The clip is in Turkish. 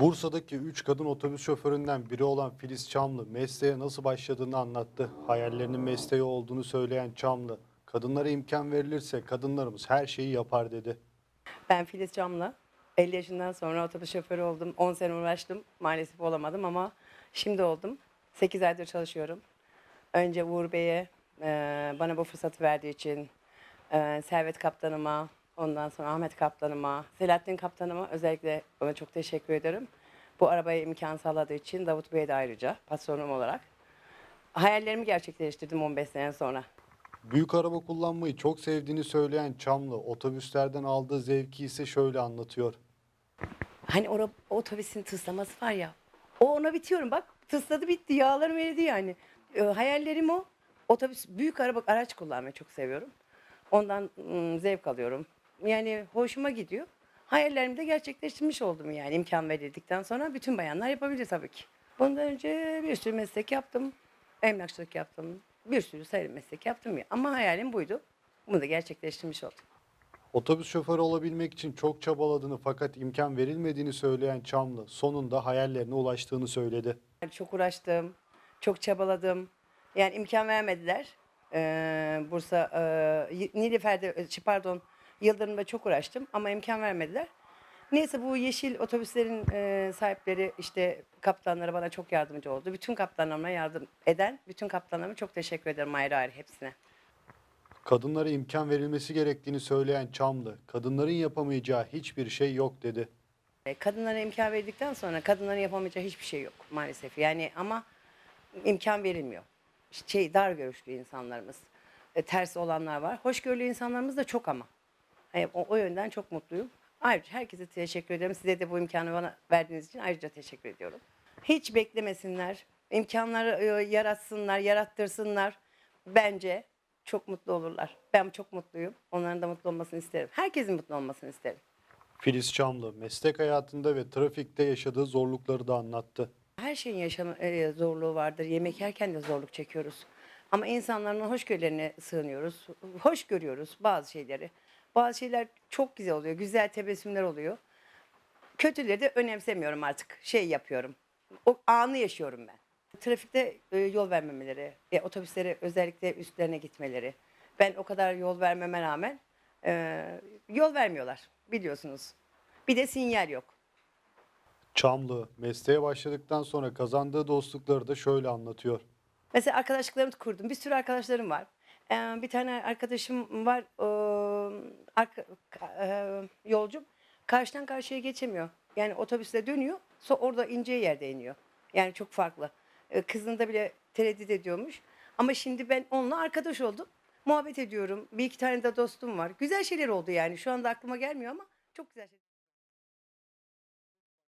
Bursa'daki 3 kadın otobüs şoföründen biri olan Filiz Çamlı mesleğe nasıl başladığını anlattı. Hayallerinin mesleği olduğunu söyleyen Çamlı, kadınlara imkan verilirse kadınlarımız her şeyi yapar dedi. Ben Filiz Camlı. 50 yaşından sonra otobüs şoförü oldum. 10 sene uğraştım. Maalesef olamadım ama şimdi oldum. 8 aydır çalışıyorum. Önce Uğur Bey'e bana bu fırsatı verdiği için, Servet Kaptanıma, ondan sonra Ahmet Kaptanıma, Selahattin Kaptanıma özellikle ona çok teşekkür ederim. Bu arabaya imkan sağladığı için Davut Bey'e de ayrıca patronum olarak. Hayallerimi gerçekleştirdim 15 sene sonra. Büyük araba kullanmayı çok sevdiğini söyleyen Çamlı, otobüslerden aldığı zevki ise şöyle anlatıyor. Hani o otobüsün tıslaması var ya. O ona bitiyorum bak. Tısladı bitti. Yağlarım eridi yani. Ee, hayallerim o. Otobüs, büyük araba, araç kullanmayı çok seviyorum. Ondan ım, zevk alıyorum. Yani hoşuma gidiyor. Hayallerimi de gerçekleştirmiş oldum yani imkan verildikten sonra. Bütün bayanlar yapabilir tabii ki. Bundan önce bir sürü meslek yaptım. Emlakçılık yaptım. Bir sürü sayılı meslek yaptım ya. Ama hayalim buydu. Bunu da gerçekleştirmiş oldum. Otobüs şoförü olabilmek için çok çabaladığını fakat imkan verilmediğini söyleyen Çamlı, sonunda hayallerine ulaştığını söyledi. Yani Çok uğraştım, çok çabaladım. Yani imkan vermediler. Ee, Bursa, e, Nilüfer'de, e, pardon, Yıldırım'da çok uğraştım ama imkan vermediler. Neyse bu yeşil otobüslerin e, sahipleri işte kaptanları bana çok yardımcı oldu. Bütün kaptanlarıma yardım eden bütün kaptanlarıma çok teşekkür ederim ayrı ayrı hepsine. Kadınlara imkan verilmesi gerektiğini söyleyen Çamlı, kadınların yapamayacağı hiçbir şey yok dedi. E, Kadınlara imkan verdikten sonra kadınların yapamayacağı hiçbir şey yok maalesef. Yani ama imkan verilmiyor. Şey dar görüşlü insanlarımız, e, ters olanlar var. Hoşgörülü insanlarımız da çok ama. E, o, o yönden çok mutluyum. Ayrıca herkese teşekkür ederim. Size de bu imkanı bana verdiğiniz için ayrıca teşekkür ediyorum. Hiç beklemesinler. imkanları e, yaratsınlar, yarattırsınlar. Bence çok mutlu olurlar. Ben çok mutluyum. Onların da mutlu olmasını isterim. Herkesin mutlu olmasını isterim. Filiz Çamlı, meslek hayatında ve trafikte yaşadığı zorlukları da anlattı. Her şeyin yaşam e, zorluğu vardır. Yemek yerken de zorluk çekiyoruz. Ama insanların hoşgörülerine sığınıyoruz. Hoş görüyoruz bazı şeyleri. Bazı şeyler çok güzel oluyor. Güzel tebessümler oluyor. Kötüleri de önemsemiyorum artık. Şey yapıyorum. O anı yaşıyorum ben. Trafikte e, yol vermemeleri, e, otobüslere özellikle üstlerine gitmeleri. Ben o kadar yol vermeme rağmen e, yol vermiyorlar biliyorsunuz. Bir de sinyal yok. Çamlı, mesleğe başladıktan sonra kazandığı dostlukları da şöyle anlatıyor. Mesela arkadaşlıklarımı kurdum. Bir sürü arkadaşlarım var. Ee, bir tane arkadaşım var. ee, arka, ee, yolcum. Karşıdan karşıya geçemiyor. Yani otobüsle dönüyor. Sonra orada ince yerde iniyor. Yani çok farklı. Ee, kızını da bile tereddüt ediyormuş. Ama şimdi ben onunla arkadaş oldum. Muhabbet ediyorum. Bir iki tane de dostum var. Güzel şeyler oldu yani. Şu anda aklıma gelmiyor ama çok güzel şeyler.